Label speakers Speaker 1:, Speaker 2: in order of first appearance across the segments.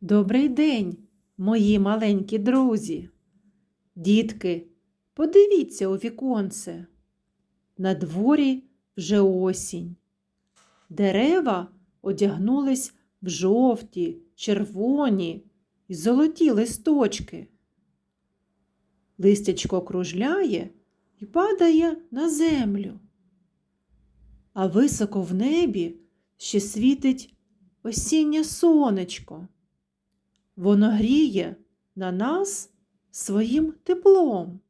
Speaker 1: Добрий день, мої маленькі друзі. Дітки, подивіться у віконце. На дворі вже осінь. Дерева одягнулись в жовті, червоні і золоті листочки. Листячко кружляє і падає на землю. А високо в небі ще світить осіннє сонечко. Воно гріє на нас своїм теплом.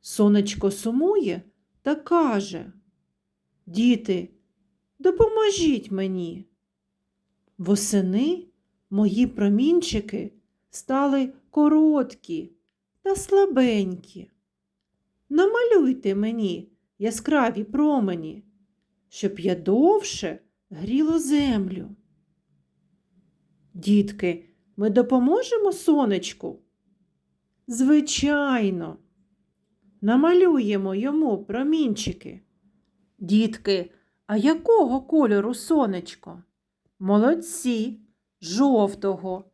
Speaker 1: Сонечко сумує та каже Діти, допоможіть мені. Восени мої промінчики стали короткі та слабенькі. Намалюйте мені яскраві промені, щоб я довше гріло землю. Дітки, ми допоможемо сонечку? Звичайно, намалюємо йому промінчики. Дітки, а якого кольору сонечко? Молодці, жовтого.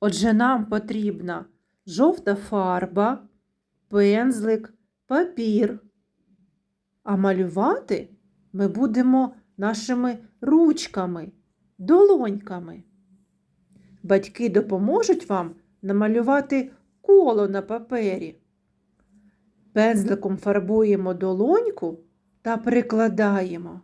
Speaker 1: Отже, нам потрібна жовта фарба, пензлик, папір. А малювати ми будемо нашими ручками, долоньками. Батьки допоможуть вам намалювати коло на папері. Пензликом фарбуємо долоньку та прикладаємо.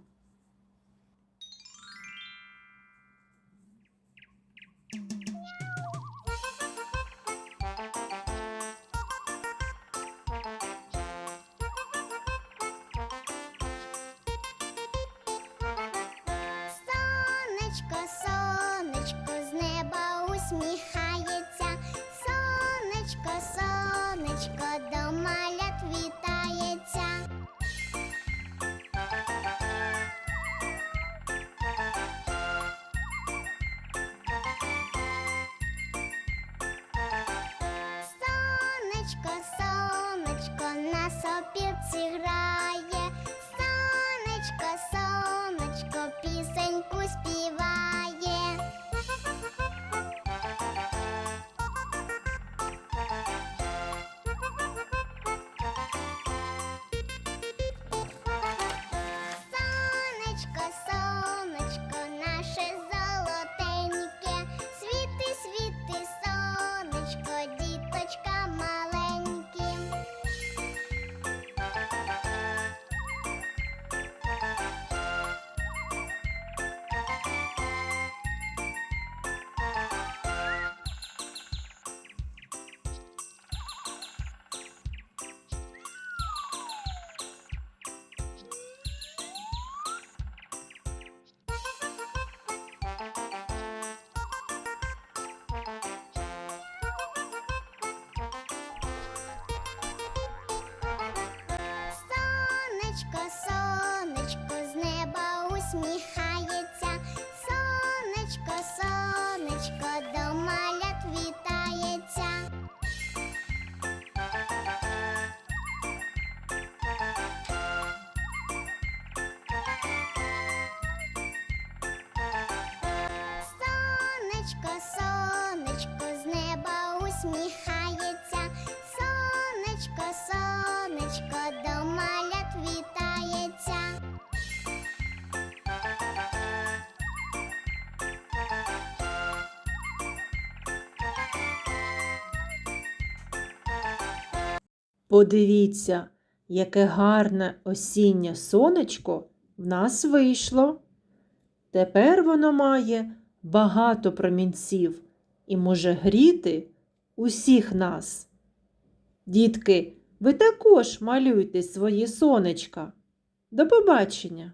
Speaker 2: Сонечко, на сопілці Сонечко, сонечко, з неба усміхається. Сонечко, сонечко, до малят вітається.
Speaker 1: Подивіться, яке гарне осіннє сонечко в нас вийшло. Тепер воно має багато промінців і може гріти усіх нас. Дітки, ви також малюйте свої сонечка. До побачення!